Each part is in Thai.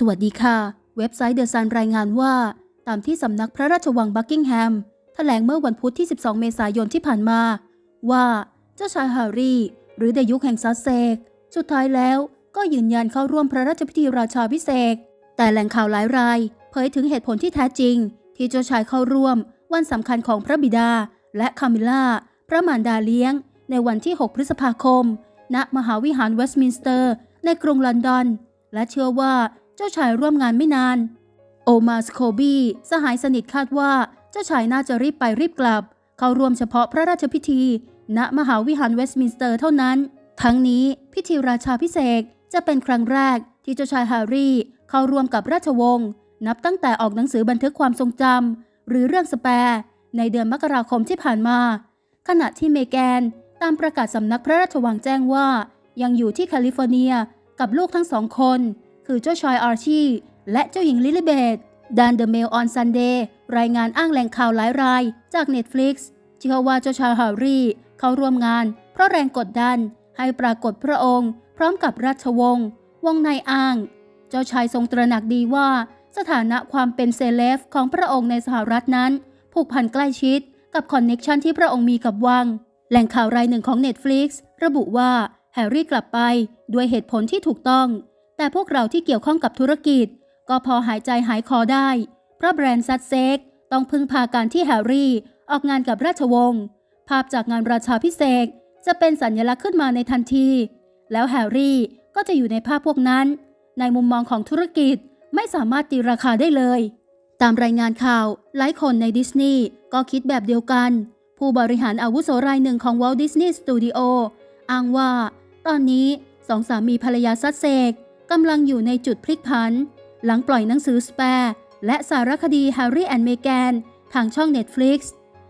สวัสดีค่ะ เว็บไซต์เดอะซันรายงานว่า ตามที่สำนักพระราชวังบักกิงแฮมแถลงเมื่อวันพุธที่ 12 เมษายนที่ผ่านมา ว่าเจ้าชายแฮร์รี่ หรือเดยุคแห่งซัสเซกสุดท้ายแล้วก็ยืนยันเข้าร่วมพระราชพิธีราชาพิเศษ แต่แหล่งข่าวหลายราย เผยถึงเหตุผลที่แท้จริง ที่เจ้าชายเข้าร่วม วันสำคัญของพระบิดา และคามิล่า พระมารดาเลี้ยง ในวันที่ 6 พฤษภาคม ณ มหาวิหารเวสต์มินสเตอร์ ในกรุงลอนดอน และเชื่อว่า เจ้าชายร่วมงานไม่นาน โอมาสโคบีสหายสนิทคาดว่าเจ้าชายน่าจะรีบไปรีบกลับ เข้าร่วมเฉพาะพระราชพิธี ณมหาวิหารเวสต์มินสเตอร์เท่านั้น ทั้งนี้พิธีราชาพิเศษจะเป็นครั้งแรกที่เจ้าชายแฮร์รี่ เข้าร่วมกับราชวงศ์นับตั้งแต่ออกหนังสือบันทึกความทรงจำหรือเรื่องสแปร์ในเดือนมกราคมที่ผ่านมา ขณะที่เมแกนตามประกาศสำนักพระราชวังแจ้งว่า ยังอยู่ที่แคลิฟอร์เนียกับลูกทั้งสองคน คือเจ้าชายอาร์ชีและเจ้าหญิงลิลิเบธดานเดอะเมลออนซันเดย์รายงานอ้างแหล่งข่าวหลายรายจาก Netflix เชื่อว่าเจ้าชายแฮร์รี่ เข้าร่วมงาน เพราะแรงกดดัน ให้ปรากฏพระองค์ พร้อมกับราชวงศ์วงในอ้าง เจ้าชายทรงตระหนักดีว่า สถานะความเป็นเซเลบของพระองค์ในสหรัฐนั้น ผูกพันใกล้ชิด กับคอนเน็กชันที่พระองค์มีกับวัง แหล่งข่าวรายหนึ่งของ Netflix ระบุว่าแฮร์รี่กลับไปด้วยเหตุผลที่ถูกต้อง แต่พวกเราที่เกี่ยวข้องกับธุรกิจ ก็พอหายใจหายคอได้ เพราะแบรนด์ซัดเซกต้องพึ่งพาการที่แฮร์รี่ ออกงานกับราชวงศ์ภาพจากงานราชาพิเศษจะเป็นสัญลักษณ์ขึ้นมาในทันที แล้วแฮร์รี่ก็จะอยู่ในภาพพวกนั้น ในมุมมองของธุรกิจไม่สามารถตีราคาได้เลย ตามรายงานข่าว หลายคนในดิสนีย์ก็คิดแบบเดียวกัน ผู้บริหารอาวุโสรายหนึ่งของ Walt Disney Studio อ้างว่า ตอนนี้สองสามีภรรยาซัดเซก กำลังอยู่ในจุดพลิกผัน หลังปล่อยหนังสือสแปร์และสารคดี Harry and Meghan ทางช่อง Netflix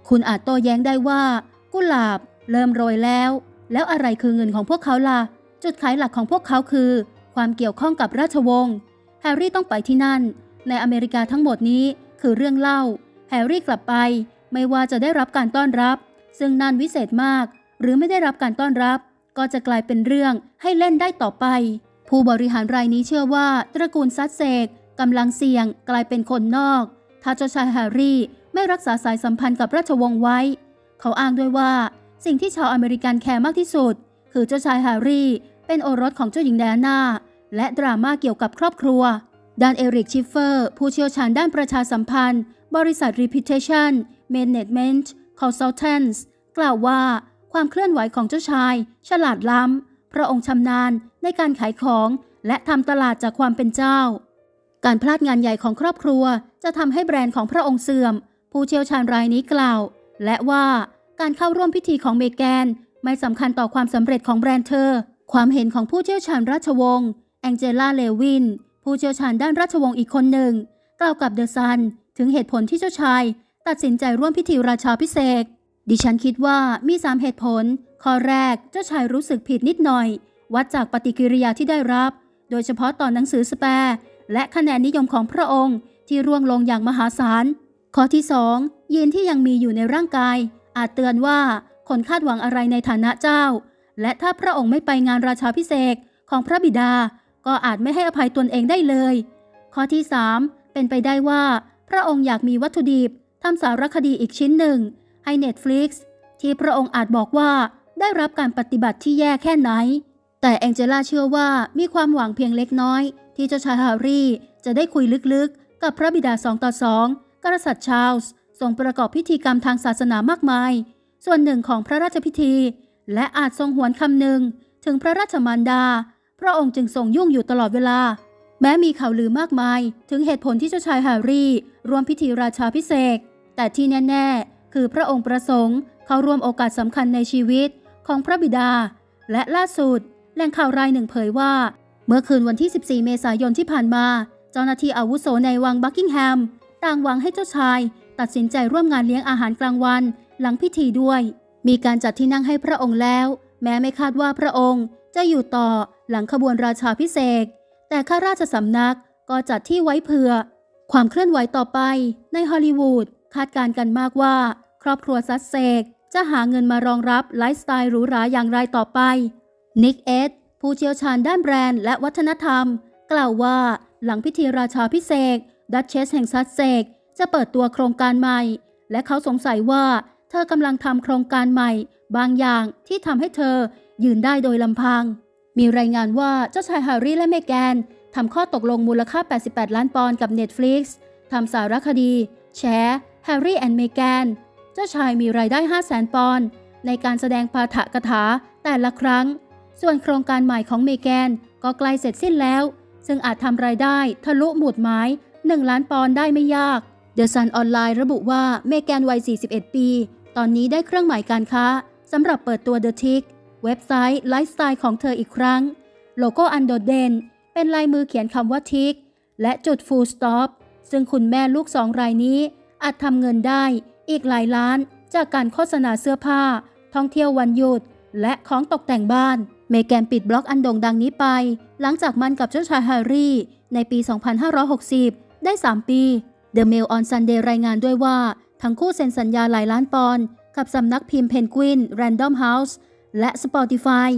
คุณอาจโต้แย้งได้ว่า กุหลาบ เริ่มโรยแล้ว แล้วอะไรคือเงินของพวกเขาล่ะ จุดขายหลักของพวกเขาคือ ความเกี่ยวข้องกับราชวงศ์แฮร์รี่ต้องไปที่นั่น ในอเมริกาทั้งหมดนี้คือเรื่องเล่า แฮร์รี่กลับไป ไม่ว่าจะได้รับการต้อนรับ ซึ่งนั่นวิเศษมาก หรือไม่ได้รับการต้อนรับ ก็จะกลายเป็นเรื่องให้เล่นได้ต่อไป ผู้บริหารรายนี้เชื่อว่า ตระกูลซัดเซกกำลังเสี่ยงกลายเป็นคนนอก ถ้าเจ้าชายแฮร์รี่ไม่รักษาสายสัมพันธ์กับราชวงศ์ไว้ เขาอ้างด้วยว่า สิ่งที่ชาวอเมริกันแคร์มากที่สุด คือเจ้าชายแฮร์รี่ เป็นโอรสของเจ้าหญิงแดน่าและดราม่าเกี่ยวกับครอบครัวด้านเอริกชิฟเฟอร์ ผู้เชี่ยวชาญด้านประชาสัมพันธ์ บริษัท Reputation Management Consultants กล่าวว่า ความเคลื่อนไหวของเจ้าชาย ฉลาดล้ำ พระองค์ชำนาญในการขายของและทำตลาดจากความเป็นเจ้า การพลาดงานใหญ่ของครอบครัวจะทำให้แบรนด์ของพระองค์เสื่อม ผู้เชี่ยวชาญรายนี้กล่าว และว่าการเข้าร่วมพิธีของเมแกน ไม่สำคัญต่อความสำเร็จของแบรนด์เธอ ความเห็นของผู้เชี่ยวชาญราชวงศ์แองเจล่าเลวิน ผู้เชี่ยวชาญด้านราชวงศ์อีกคนหนึ่ง กล่าวกับเดอะซันถึงเหตุผลที่เจ้าชาย ตัดสินใจร่วมพิธีราชาพิเศษ ดิฉันคิดว่ามีสามเหตุผล ข้อแรกเจ้าชายรู้สึกผิดนิดหน่อย วัดจากปฏิกิริยาที่ได้รับ โดยเฉพาะตอนหนังสือสแปร์และคะแนนนิยมของพระองค์ ที่ร่วงลงอย่างมหาศาล ข้อที่สองยีนที่ยังมีอยู่ในร่างกาย อาจเตือนว่าคนคาดหวังอะไรในฐานะเจ้า และถ้าพระองค์ไม่ไปงานราชาพิเศษของพระบิดา ก็อาจไม่ให้อภัยตนเองได้เลย ข้อที่3เป็นไปได้ว่า พระองค์อยากมีวัตถุดิบทำสารคดีอีกชิ้นหนึ่ง ให้ Netflix ที่พระองค์อาจบอกว่าได้รับการปฏิบัติที่แย่แค่ไหน แต่แองเจล่าเชื่อว่ามีความหวังเพียงเล็กน้อย ที่เจ้าชายแฮร์รี่จะได้คุยลึกๆ กับพระบิดาสองต่อสองกษัตริย์ชาลส์ทรงประกอบพิธีกรรมทางศาสนามากมาย ส่วนหนึ่งของพระราชพิธี และอาจทรงหวนคำหนึ่ง ถึงพระราชมารดา พระองค์จึงทรงยุ่งอยู่ตลอดเวลา แม้มีข่าวลือมากมาย ถึงเหตุผลที่เจ้าชายแฮร์รี่ร่วมพิธีราชาพิเศษ แต่ที่แน่ ๆ คือพระองค์ประสงค์เข้าร่วมโอกาสสำคัญในชีวิตของพระบิดา และล่าสุดแหล่งข่าวรายหนึ่งเผยว่า เมื่อคืนวันที่ 14 เมษายนที่ผ่านมา เจ้าหน้าที่อาวุโสในวังบักกิงแฮม ต่างหวังให้เจ้าชาย ตัดสินใจร่วมงานเลี้ยงอาหารกลางวัน หลังพิธีด้วย มีการจัดที่นั่งให้พระองค์แล้ว แม้ไม่คาดว่าพระองค์ จะอยู่ต่อหลังขบวนราชาพิเศษแต่ข้าราชสำนักก็จัดที่ไว้เผื่อ ความเคลื่อนไหวต่อไปในฮอลลีวูด คาดการณ์กันมากว่า ครอบครัวซัสเซก จะหาเงินมารองรับไลฟ์สไตล์หรูหราอย่างไรต่อไปนิกเอ็ดผู้เชี่ยวชาญด้านแบรนด์และวัฒนธรรม กล่าวว่าหลังพิธีราชาพิเศษดัชเชสแห่งซัสเซก จะเปิดตัวโครงการใหม่ และเขาสงสัยว่า เธอกำลังทำโครงการใหม่ บางอย่างที่ทำให้เธอยืนได้โดยลำพัง มีรายงานว่าเจ้าชายแฮร์รี่และเมแกนทำข้อตกลงมูลค่า 88 ล้านปอนด์กับ Netflix ทำสารคดี แชร์ แฮร์รี่แอนด์เมแกน เจ้าชายมีรายได้ 5 0 0 0 0 0 ปอนด์ในการแสดงปาฐกถาแต่ละครั้ง ส่วนโครงการใหม่ของเมแกนก็ใกล้เสร็จสิ้นแล้ว ซึ่งอาจทำรายได้ทะลุหมุดหมาย 1 ล้านปอนด์ได้ไม่ยาก The Sun ออนไลน์ระบุว่าเมแกนวัย 41 ปี ตอนนี้ได้เครื่องหมายการค้าสำหรับเปิดตัว The Tick เว็บไซต์ไลฟ์สไตล์ของเธออีกครั้ง โลโก้อันโดดเด่นเป็นลายมือเขียนคำว่า Tick และจุด Full Stop ซึ่งคุณแม่ลูกสองรายนี้ อาจทำเงินได้อีกหลายล้านจากการโฆษณาเสื้อผ้า ท่องเที่ยววันหยุด และของตกแต่งบ้าน เมแกนปิดบล็อกอันโด่งดังนี้ไป หลังจากมันกับเจ้าชายแฮร์รี่ ในปี 2560 ได้ 3 ปี The Mail on Sunday รายงานด้วยว่า ทั้งคู่เซ็นสัญญาหลายล้านปอนด์กับสำนักพิมพ์เพนกวิน Random House และ Spotify